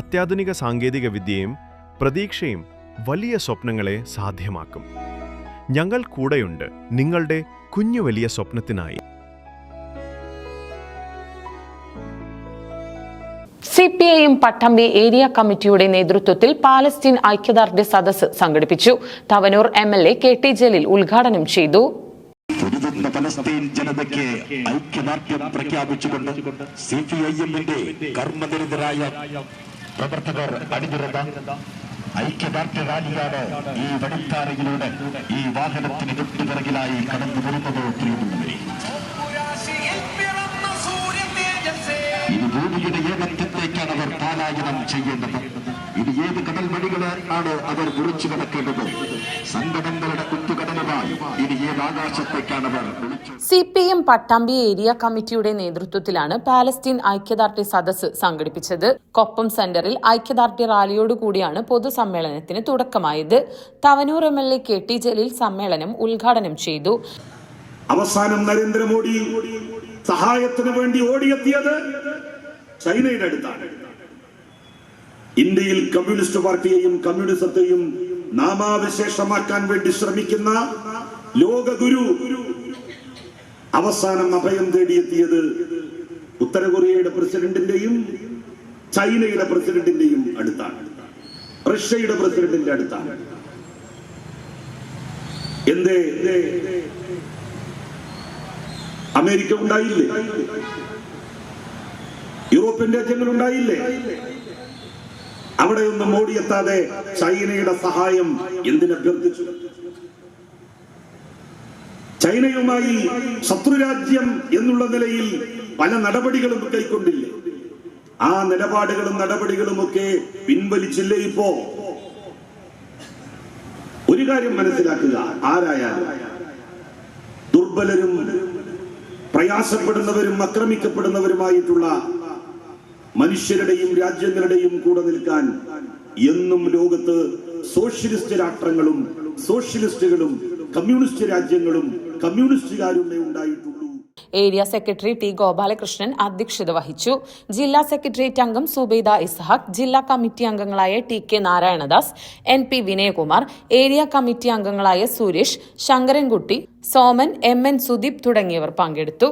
അത്യാധുനിക സാങ്കേതിക വിദ്യയും പ്രതീക്ഷയും വലിയ സ്വപ്നങ്ങളെ സാധ്യമാക്കും. ഞങ്ങൾ കൂടെയുണ്ട് നിങ്ങളുടെ കുഞ്ഞു വലിയ സ്വപ്നത്തിനായി. സി പി ഐയും പട്ടമ്പി ഏരിയ കമ്മിറ്റിയുടെ നേതൃത്വത്തിൽ പാലസ്തീൻ ഐക്യദാർഢ്യ സദസ്സ് സംഘടിപ്പിച്ചു. Tavanur M L A K T Jaleel ഉദ്ഘാടനം ചെയ്തു. പലസ്തീൻ ജനതയ്ക്ക് ഐക്യദാർഢ്യം പ്രഖ്യാപിച്ചുകൊണ്ട് സി പി ഐ എമ്മിന്റെ കർമ്മനിരതരായ പ്രവർത്തകർ അണിനിരത ഐക്യദാർഢ്യ റാലിയാണ് ഈ വടിത്താരയിലൂടെ ഈ വാഹനത്തിന് തൊട്ടുപിറകിലായി കടന്നു വരുന്നത് ഇത് ഭൂമിയുടെ ഏകത്വത്തേക്കാണ് അവർ പാലായനം ചെയ്യേണ്ടത്. ഇത് ഏത് കടൽ വഴികളാണ് അവർ മുറിച്ചു കിടക്കേണ്ടത്? സങ്കടങ്ങളുടെ കുത്തുകടലുമായി C P M Pattambi area committee നേതൃത്വത്തിലാണ് പാലസ്തീൻ ഐക്യദാർഢ്യ സദസ് സംഘടിപ്പിച്ചത്. കൊപ്പം സെന്ററിൽ ഐക്യദാർഢ്യ റാലിയോടുകൂടിയാണ് പൊതുസമ്മേളനത്തിന് തുടക്കമായത്. Tavanur M L A K T Jaleel സമ്മേളനം ഉദ്ഘാടനം ചെയ്തു. അവസാനം നരേന്ദ്രമോദി സഹായത്തിന് വേണ്ടി ഓടിയെത്തിയത് ചൈനയുടെ അടുത്താണ്. ഇന്ത്യയിൽ കമ്മ്യൂണിസ്റ്റ് പാർട്ടിയെയും കമ്മ്യൂണിസത്തെയും നാമാവിശേഷമാക്കാൻ വേണ്ടി ശ്രമിക്കുന്ന ലോകഗുരു. അവസാനം അഭയം തേടിയെത്തിയത് ഉത്തര കൊറിയയുടെ പ്രസിഡന്റിന്റെയും ചൈനയുടെ പ്രസിഡന്റിന്റെയും അടുത്താണ്. റഷ്യയുടെ പ്രസിഡന്റിന്റെ അടുത്താണ്. എന്തേ? അമേരിക്ക ഉണ്ടായില്ലേ? യൂറോപ്യൻ രാജ്യങ്ങൾ ഉണ്ടായില്ലേ? അവിടെയൊന്നും ഓടിയെത്താതെ ചൈനയുടെ സഹായം എന്തിനഭ്യർത്ഥിച്ചു ചൈനയുമായി ശത്രുരാജ്യം എന്നുള്ള നിലയിൽ പല നടപടികളും കൈക്കൊണ്ടില്ലേ? ആ നിലപാടുകളും നടപടികളും ഒക്കെ പിൻവലിച്ചില്ലേ ഇപ്പോ? ഒരു കാര്യം മനസ്സിലാക്കുക ആരായാലും. ദുർബലരും പ്രയാസപ്പെടുന്നവരും ആക്രമിക്കപ്പെടുന്നവരുമായിട്ടുള്ള മനുഷ്യരുടെയും രാജ്യങ്ങളുടെയും കൂടെ നിൽക്കാൻ എന്നും ലോകത്ത് സോഷ്യലിസ്റ്റ് രാഷ്ട്രങ്ങളും സോഷ്യലിസ്റ്റുകളും കമ്മ്യൂണിസ്റ്റ് രാജ്യങ്ങളും കമ്മ്യൂണിസ്റ്റുകാരുമേ ഉണ്ടായിട്ടുള്ളൂ. ഏരിയ സെക്രട്ടറി ടി ഗോപാലകൃഷ്ണൻ അധ്യക്ഷത വഹിച്ചു. ജില്ലാ സെക്രട്ടേറിയറ്റ് അംഗം സുബൈദ ഇസ്ഹാഖ് ജില്ലാ കമ്മിറ്റി അംഗങ്ങളായ T K Narayanadas N P Vinayakumar area committee അംഗങ്ങളായ സുരേഷ് ശങ്കരൻകുട്ടി സോമൻ എം എൻ സുദീപ് തുടങ്ങിയവർ പങ്കെടുത്തു.